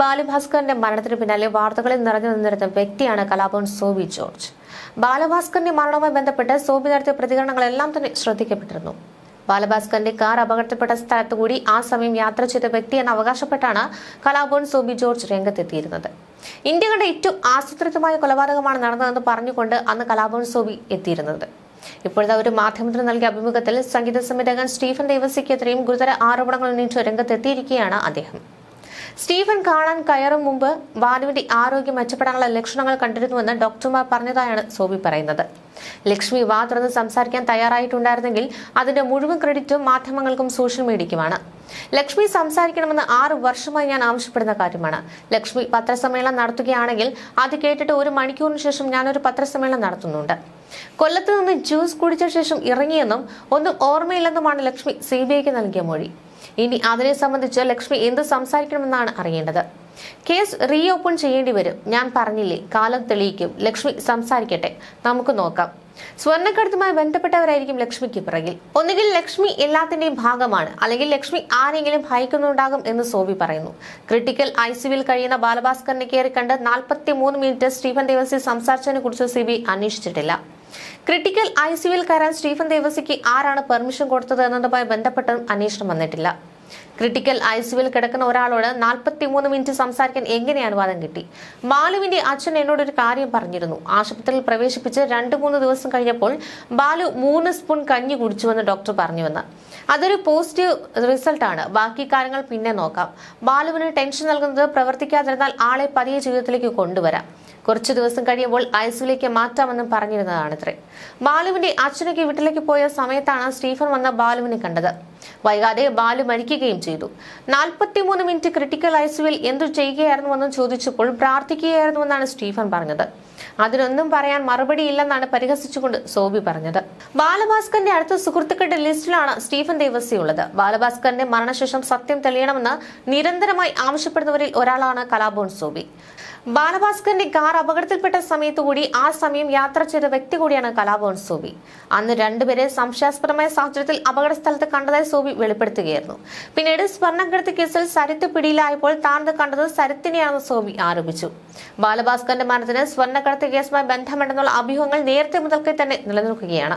ബാലഭാസ്കറിന്റെ മരണത്തിന് പിന്നാലെ വാർത്തകളിൽ നിറഞ്ഞു നിന്നിരുന്ന വ്യക്തിയാണ് കലാഭവൻ സോബി ജോർജ്. ബാലഭാസ്കറിന്റെ മരണവുമായി ബന്ധപ്പെട്ട് സോബി നടത്തിയ പ്രതികരണങ്ങളെല്ലാം തന്നെ ശ്രദ്ധിക്കപ്പെട്ടിരുന്നു. ബാലഭാസ്കറിന്റെ കാർ അപകടത്തിൽപ്പെട്ട സ്ഥലത്ത് കൂടി ആ സമയം യാത്ര ചെയ്ത വ്യക്തിയെന്ന് അവകാശപ്പെട്ടാണ് കലാഭവൻ സോബി ജോർജ് രംഗത്തെത്തിയിരുന്നത്. ഇന്ത്യകളുടെ ഏറ്റവും ആസൂത്രിതമായ കൊലപാതകമാണ് നടന്നതെന്ന് പറഞ്ഞുകൊണ്ട് അന്ന് കലാഭവൻ സോബി എത്തിയിരുന്നത്. ഇപ്പോഴത്തെ ഒരു മാധ്യമത്തിന് നൽകിയ അഭിമുഖത്തിൽ സംഗീത സംവിധായകൻ സ്റ്റീഫൻ ദേവസിക്കെതിരെയും ഗുരുതര ആരോപണങ്ങൾ ഉന്നയിച്ച് രംഗത്തെത്തിയിരിക്കുകയാണ് അദ്ദേഹം. സ്റ്റീഫൻ കാണാൻ കയറും മുമ്പ് വാനുവിന്റെ ആരോഗ്യം മെച്ചപ്പെടാനുള്ള ലക്ഷണങ്ങൾ കണ്ടിരുന്നുവെന്ന് ഡോക്ടർമാർ പറഞ്ഞതായാണ് സോബി പറയുന്നത്. ലക്ഷ്മി വാ തുറന്ന് സംസാരിക്കാൻ തയ്യാറായിട്ടുണ്ടായിരുന്നെങ്കിൽ അതിന്റെ മുഴുവൻ ക്രെഡിറ്റും മാധ്യമങ്ങൾക്കും സോഷ്യൽ മീഡിയയ്ക്കുമാണ്. ലക്ഷ്മി സംസാരിക്കണമെന്ന് ആറ് വർഷമായി ഞാൻ ആവശ്യപ്പെടുന്ന കാര്യമാണ്. ലക്ഷ്മി പത്രസമ്മേളനം നടത്തുകയാണെങ്കിൽ അത് കേട്ടിട്ട് ഒരു മണിക്കൂറിന് ശേഷം ഞാനൊരു പത്രസമ്മേളനം നടത്തുന്നുണ്ട്. കൊല്ലത്ത് നിന്ന് ജ്യൂസ് കുടിച്ച ശേഷം ഇറങ്ങിയെന്നും ഒന്നും ഓർമ്മയില്ലെന്നുമാണ് ലക്ഷ്മി സി ബി ഐക്ക് നൽകിയ മൊഴി. ഇനി അതിനെ സംബന്ധിച്ച് ലക്ഷ്മി എന്ത് സംസാരിക്കണമെന്നാണ് അറിയേണ്ടത്? കേസ് റീ ഓപ്പൺ ചെയ്യേണ്ടി വരും. ഞാൻ പറഞ്ഞില്ലേ കാലം തെളിയിക്കും. ലക്ഷ്മി സംസാരിക്കട്ടെ. നമുക്ക് നോക്കാം. സ്വർണക്കടത്തുമായി ബന്ധപ്പെട്ടവരായിരിക്കും ലക്ഷ്മിക്ക് പിറകിൽ. ഒന്നുകിൽ ലക്ഷ്മി എല്ലാത്തിന്റെയും ഭാഗമാണ്. അല്ലെങ്കിൽ ലക്ഷ്മി ആരെങ്കിലും ഭയക്കുന്നുണ്ടാകും എന്ന് സോബി പറയുന്നു. ക്രിട്ടിക്കൽ ഐ സിയിൽ കഴിയുന്ന ബാലഭാസ്കറിനെ കയറി കണ്ട് നാൽപ്പത്തി മൂന്ന് മിനിറ്റ് സ്റ്റീഫൻ ദേവസി സംസാരിച്ചതിനെ കുറിച്ച് സി ബി അന്വേഷിച്ചിട്ടില്ല. ക്രിട്ടിക്കൽ ഐ സിയുവിൽ കയറാൻ സ്റ്റീഫൻ ദേവസിക്ക് ആരാണ് പെർമിഷൻ കൊടുത്തത് എന്നതുമായി ബന്ധപ്പെട്ടും അന്വേഷണം വന്നിട്ടില്ല. ക്രിട്ടിക്കൽ ഐസിയുവിൽ സിയുവിൽ കിടക്കുന്ന ഒരാളോട് നാൽപ്പത്തി മൂന്ന് മിനിറ്റ് സംസാരിക്കാൻ എങ്ങനെ അനുവാദം കിട്ടി? ബാലുവിന്റെ അച്ഛൻ എന്നോട് ഒരു കാര്യം പറഞ്ഞിരുന്നു. ആശുപത്രിയിൽ പ്രവേശിപ്പിച്ച് രണ്ടു മൂന്ന് ദിവസം കഴിഞ്ഞപ്പോൾ ബാലു മൂന്ന് സ്പൂൺ കഞ്ഞി കുടിച്ചുവെന്ന് ഡോക്ടർ പറഞ്ഞുവെന്ന്. അതൊരു പോസിറ്റീവ് റിസൾട്ടാണ് ബാക്കി കാര്യങ്ങൾ പിന്നെ നോക്കാം. ബാലുവിന് ടെൻഷൻ നൽകുന്നത് പ്രവർത്തിക്കാതിരുന്നാൽ ആളെ പതിയ ജീവിതത്തിലേക്ക് കൊണ്ടുവരാം. കുറച്ചു ദിവസം കഴിയുമ്പോൾ ഐസിയുലേക്ക് മാറ്റാമെന്നും പറഞ്ഞിരുന്നതാണത്രേ. ബാലുവിന്റെ അച്ഛനൊക്കെ വീട്ടിലേക്ക് പോയ സമയത്താണ് സ്റ്റീഫൻ വന്ന ബാലുവിനെ കണ്ടത്. വൈകാതെ ബാലു മരിക്കുകയും ചെയ്തു. നാൽപ്പത്തിമൂന്ന് മിനിറ്റ് ക്രിട്ടിക്കൽ ഐസുവിൽ എന്തു ചെയ്യുകയായിരുന്നുവെന്നും ചോദിച്ചപ്പോൾ പ്രാർത്ഥിക്കുകയായിരുന്നുവെന്നാണ് സ്റ്റീഫൻ പറഞ്ഞത്. അതിനൊന്നും പറയാൻ മറുപടി ഇല്ലെന്നാണ് പരിഹസിച്ചുകൊണ്ട് സോബി പറഞ്ഞത്. ബാലഭാസ്കറിന്റെ അടുത്ത സുഹൃത്തുക്കളുടെ ലിസ്റ്റിലാണ് സ്റ്റീഫൻ ദേവസി ഉള്ളത്. ബാലഭാസ്കറിന്റെ മരണശേഷം സത്യം തെളിയണമെന്ന് നിരന്തരമായി ആവശ്യപ്പെടുന്നവരിൽ ഒരാളാണ് കലാഭവൻ സോബി. ബാലഭാസ്കറിന്റെ കാർ അപകടത്തിൽപ്പെട്ട സമയത്ത് കൂടി ആ സമയം യാത്ര ചെയ്ത വ്യക്തി കൂടിയാണ് കലാഭവൻ സോബി. അന്ന് രണ്ടുപേരെ സംശയാസ്പദമായ സാഹചര്യത്തിൽ അപകട സ്ഥലത്ത് കണ്ടതായി സോബി വെളിപ്പെടുത്തുകയായിരുന്നു. പിന്നീട് സ്വർണക്കടത്ത് കേസിൽ സരിത്ത് പിടിയിലായപ്പോൾ താൻ കണ്ടത് സരിത്തിനെയാണെന്ന് സോബി ആരോപിച്ചു. ബാലഭാസ്കറിന്റെ മരണത്തിന് സ്വർണക്കടത്ത് കേസുമായി ബന്ധമുണ്ടെന്നുള്ള അഭ്യൂഹങ്ങൾ നേരത്തെ മുതൽക്കേ തന്നെ നിലനിൽക്കുകയാണ്.